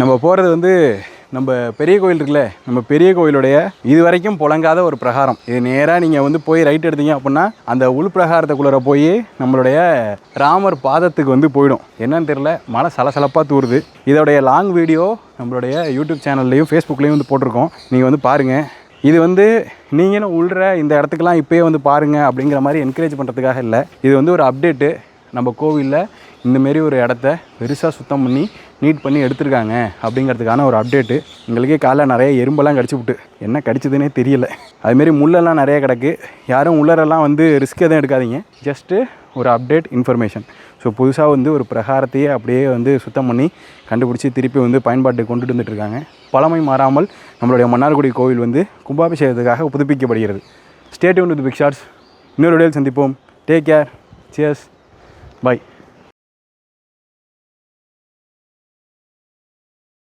நம்ம போகிறது வந்து நம்ம பெரிய கோயில் இருக்குல்ல நம்ம பெரிய கோயிலுடைய இது வரைக்கும் புழங்காத ஒரு பிரகாரம். இது நேராக நீங்கள் வந்து போய் ரைட் எடுத்தீங்க அப்படின்னா அந்த உள் பிரகாரத்துக்குள்ளே போய் நம்மளுடைய ராமர் பாதத்துக்கு வந்து போயிடும். என்னன்னு தெரில மழை சலசலப்பாக தூருது. இதோடைய லாங் வீடியோ நம்மளுடைய யூடியூப் சேனல்லையும் ஃபேஸ்புக்லேயும் வந்து போட்டிருக்கோம். நீங்கள் வந்து பாருங்கள் இது வந்து நீங்களும் உள்ற இந்த இடத்துக்கெல்லாம் இப்போயே வந்து பாருங்கள் அப்படிங்கிற மாதிரி என்கரேஜ் பண்ணுறதுக்காக இல்லை. இது வந்து ஒரு அப்டேட்டு நம்ம கோவிலில் இந்தமாரி ஒரு இடத்த பெருசாக சுத்தம் பண்ணி நீட் பண்ணி எடுத்திருக்காங்க அப்படிங்கிறதுக்கான ஒரு அப்டேட்டு எங்களுக்கே காலைல நிறைய எறும்பெல்லாம் கடிச்சு விட்டு. என்ன கடிச்சதுன்னே தெரியல. அதுமாரி முள்ளெல்லாம் நிறைய கிடக்கு. யாரும் உள்ளரெல்லாம் வந்து ரிஸ்க் எதுவும் எடுக்காதீங்க. ஜஸ்ட்டு ஒரு அப்டேட் இன்ஃபர்மேஷன் ஸோ புதுசாக வந்து ஒரு பிரகாரத்தையே அப்படியே வந்து சுத்தம் பண்ணி கண்டுபிடிச்சி திருப்பி வந்து பயன்பாட்டுக்கு கொண்டுட்டு வந்துட்டு இருக்காங்க. பழமை மாறாமல் நம்மளுடைய மன்னார்குடி கோவில் வந்து கும்பாபிஷேகத்துக்காக புதுப்பிக்கப்படுகிறது. ஸ்டேட் வித் பிக் ஷார்ட்ஸ் இன்னொரு இடையில் சந்திப்போம். Take care cheers バイ。